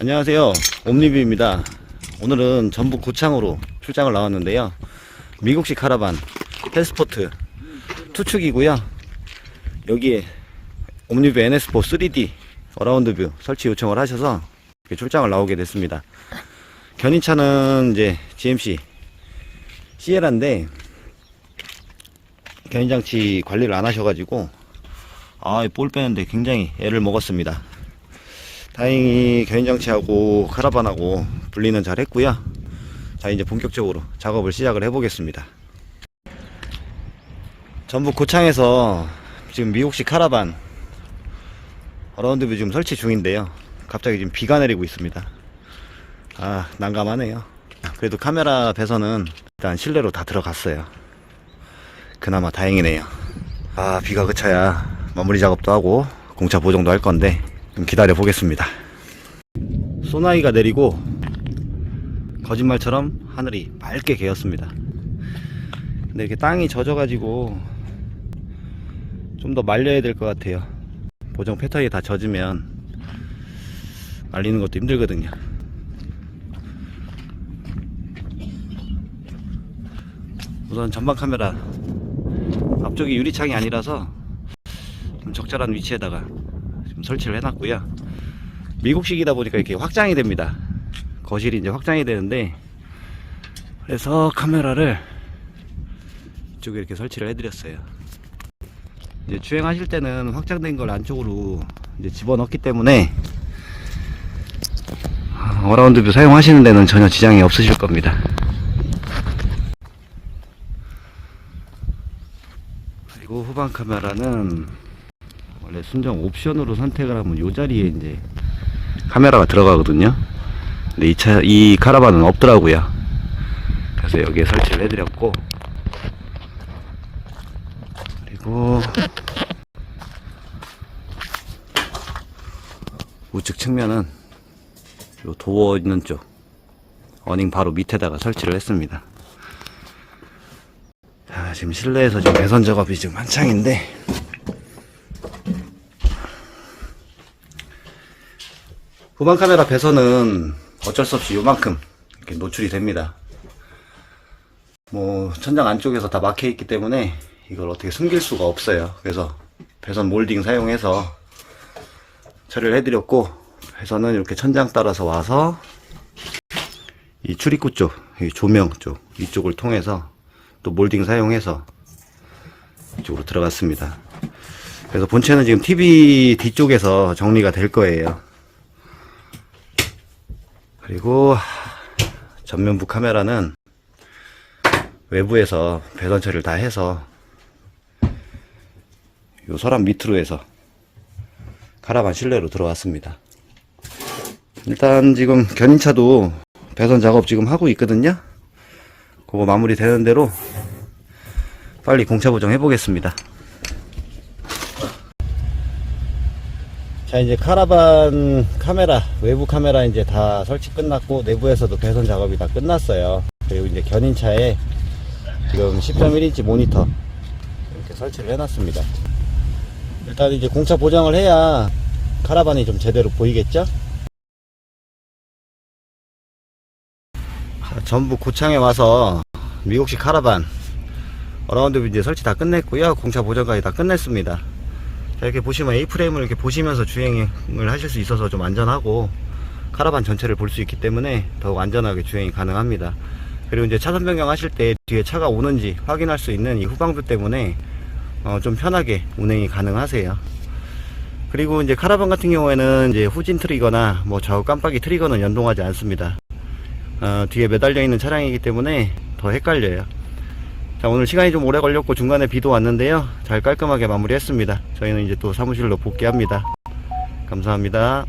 안녕하세요. 옴니뷰입니다. 오늘은 전북 고창으로 출장을 나왔는데요. 미국식 카라반 헬스포트 투축이고요. 여기에 옴니뷰 NS4 3D 어라운드 뷰 설치 요청을 하셔서 출장을 나오게 됐습니다. 견인차는 이제 GMC 시에라인데 견인장치 관리를 안 하셔가지고 아볼 빼는데 굉장히 애를 먹었습니다. 다행히 견인장치하고 카라반하고 분리는 잘 했고요. 자 이제 본격적으로 작업을 시작을 해 보겠습니다. 전북 고창에서 지금 미국식 카라반 어라운드뷰 지금 설치 중인데요. 갑자기 지금 비가 내리고 있습니다. 아 난감하네요. 그래도 카메라 배선은 일단 실내로 다 들어갔어요. 그나마 다행이네요. 아 비가 그쳐야 마무리 작업도 하고 공차 보정도 할 건데 좀 기다려 보겠습니다. 소나기가 내리고 거짓말처럼 하늘이 맑게 개었습니다. 근데 이렇게 땅이 젖어 가지고 좀 더 말려야 될 것 같아요. 보정 패턴이 다 젖으면 말리는 것도 힘들거든요. 우선 전방 카메라 앞쪽이 유리창이 아니라서 좀 적절한 위치에다가 좀 설치를 해놨고요. 미국식이다 보니까 이렇게 확장이 됩니다. 거실이 이제 확장이 되는데 그래서 카메라를 이쪽에 이렇게 설치를 해드렸어요. 이제 주행하실 때는 확장된 걸 안쪽으로 이제 집어넣기 때문에 어라운드 뷰 사용하시는 데는 전혀 지장이 없으실 겁니다. 그리고 후방 카메라는 원래 순정 옵션으로 선택을 하면 이 자리에 이제 카메라가 들어가거든요. 근데 이 차, 이 카라반은 없더라고요. 그래서 여기에 설치를 해드렸고, 그리고 우측 측면은 요 도어 있는 쪽, 어닝 바로 밑에다가 설치를 했습니다. 자, 지금 실내에서 지금 배선 작업이 지금 한창인데, 후방 카메라 배선은 어쩔 수 없이 요만큼 이렇게 노출이 됩니다. 뭐 천장 안쪽에서 다 막혀 있기 때문에 이걸 어떻게 숨길 수가 없어요. 그래서 배선 몰딩 사용해서 처리를 해드렸고 배선은 이렇게 천장 따라서 와서 이 출입구 쪽, 이 조명 쪽 이쪽을 통해서 또 몰딩 사용해서 이쪽으로 들어갔습니다. 그래서 본체는 지금 TV 뒤쪽에서 정리가 될 거예요. 그리고 전면부 카메라는 외부에서 배선 처리를 다 해서 요 서랍 밑으로 해서 카라반 실내로 들어왔습니다. 일단 지금 견인차도 배선 작업 지금 하고 있거든요. 그거 마무리 되는 대로 빨리 공차 보정 해보겠습니다. 자 이제 카라반 카메라 외부 카메라 이제 다 설치 끝났고 내부에서도 배선 작업이 다 끝났어요. 그리고 이제 견인차에 지금 10.1인치 모니터 이렇게 설치를 해놨습니다. 일단 이제 공차 보정을 해야 카라반이 좀 제대로 보이겠죠? 자, 전북 고창에 와서 미국식 카라반 어라운드 이제 설치 다 끝냈고요. 공차 보정까지 다 끝냈습니다. 자, 이렇게 보시면 A프레임을 이렇게 보시면서 주행을 하실 수 있어서 좀 안전하고 카라반 전체를 볼 수 있기 때문에 더욱 안전하게 주행이 가능합니다. 그리고 이제 차선 변경하실 때 뒤에 차가 오는지 확인할 수 있는 이 후방뷰 때문에 어, 좀 편하게 운행이 가능하세요. 그리고 이제 카라반 같은 경우에는 이제 후진 트리거나 뭐 좌우 깜빡이 트리거는 연동하지 않습니다. 어, 뒤에 매달려 있는 차량이기 때문에 더 헷갈려요. 자 오늘 시간이 좀 오래 걸렸고 중간에 비도 왔는데요. 잘 깔끔하게 마무리했습니다. 저희는 이제 또 사무실로 복귀합니다. 감사합니다